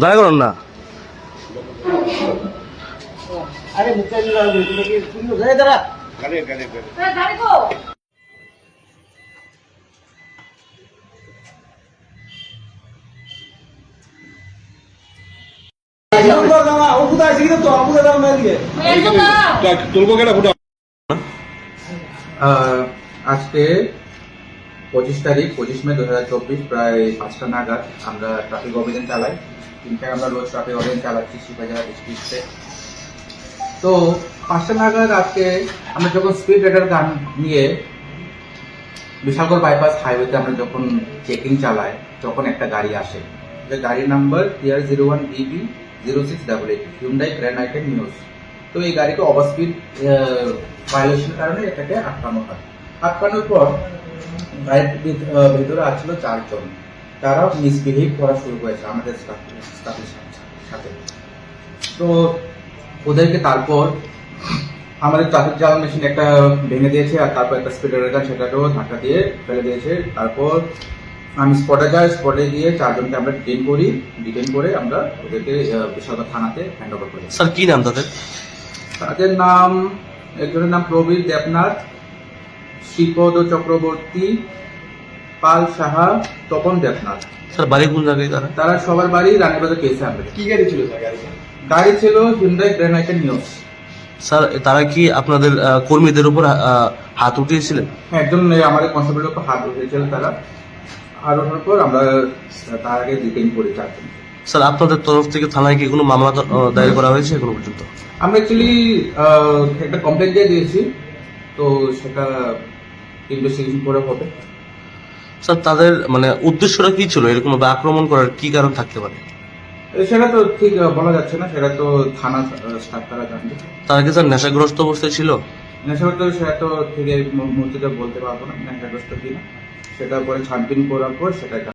দয়া করুন না। আজকে পঁচিশ তারিখ, পঁচিশ মে দু হাজার চব্বিশ, প্রায় পাঁচটা নাগাদ আমরা ট্রাফিক অভিযান চালাই। তিনটায় আমরা রোজ ট্রাফিক অভিযান চালাচ্ছি শিবাজারা ডিস্ট্রিক্টে তো পাঁচটা নাগাদ আজকে আমরা যখন স্পিড রাইডার গান নিয়ে বিশালগড় বাইপাস হাইওয়েতে আমরা যখন চেকিং চালাই, তখন একটা গাড়ি আসে। যে গাড়ির number TR zero one BB zero six double eight Hyundai grand i ten news তো এই গাড়িকে ওভার স্পিড ভায়োলেশনের কারণে এটাকে আটকানো হয়। আটকানোর পর ভিত- ভেতরে আসছিল চারজন। তারা মিসবিহেভ করা শুরু করেছে আমাদের স্টাফের সাথে তো ওদেরকে তারপর আমাদের ট্রাফিক জ্যাম মেশিন একটা ভেঙে দিয়েছে আর তারপর একটা স্পিডার গান সেটাকেও ধাক্কা দিয়ে ফেলে দিয়েছে। তারপর আমি স্পটে যাই স্পটে গিয়ে চারজনকে আমরা ডিটেন করি। ডিটেন করে আমরা ওদেরকে বিশালগড় থানাতে হ্যান্ড ওভার করি স্যার কি নাম তাদের? তাদের নাম একজনের নাম প্রবীর দেবনাথ। শ্রীপদ চক্রবর্তী পাল সাহা তপন দেবনাথ। স্যার বাড়ি কোন জায়গায় তারা? তারা সবার বাড়ি রানীবাজার কেসে আনবে কি গাড়ি ছিল স্যার গাড়ি গাড়ি ছিল হিন্দাই গ্রেনাইটের নিউজ স্যার তারা কি আপনাদের কর্মীদের উপর হাত উঠিয়েছিলেন? হ্যাঁ, একজন আমাদের কনস্টেবলের উপর হাত উঠেছিল তারা। আর ওঠার পর আমরা তার আগে ডিটেন করি চারজন স্যার আপনাদের তরফ থেকে থানায় কি কোনো মামলা দায়ের করা হয়েছে এখনও পর্যন্ত? আমরা অ্যাকচুয়ালি একটা কমপ্লেন দিয়ে দিয়েছি। তো সেটা ইনভেস্টিগেশন করে হবে। স্যার তাদের মানে উদ্দেশ্যটা কি ছিল? এরকম ভাবে আক্রমণ করার কি কারণ থাকতে পারে? সেটা তো ঠিক বলা যাচ্ছে না সেটা তো থানা স্টাফ তারা জানবে। তারা কি স্যার নেশাগ্রস্ত অবস্থায় ছিল? নেশাগত সেটা তো ঠিক মুহূর্তে বলতে পারব না নেশাগ্রস্ত কিনা সেটা পরে ছানবিন করার পর সেটা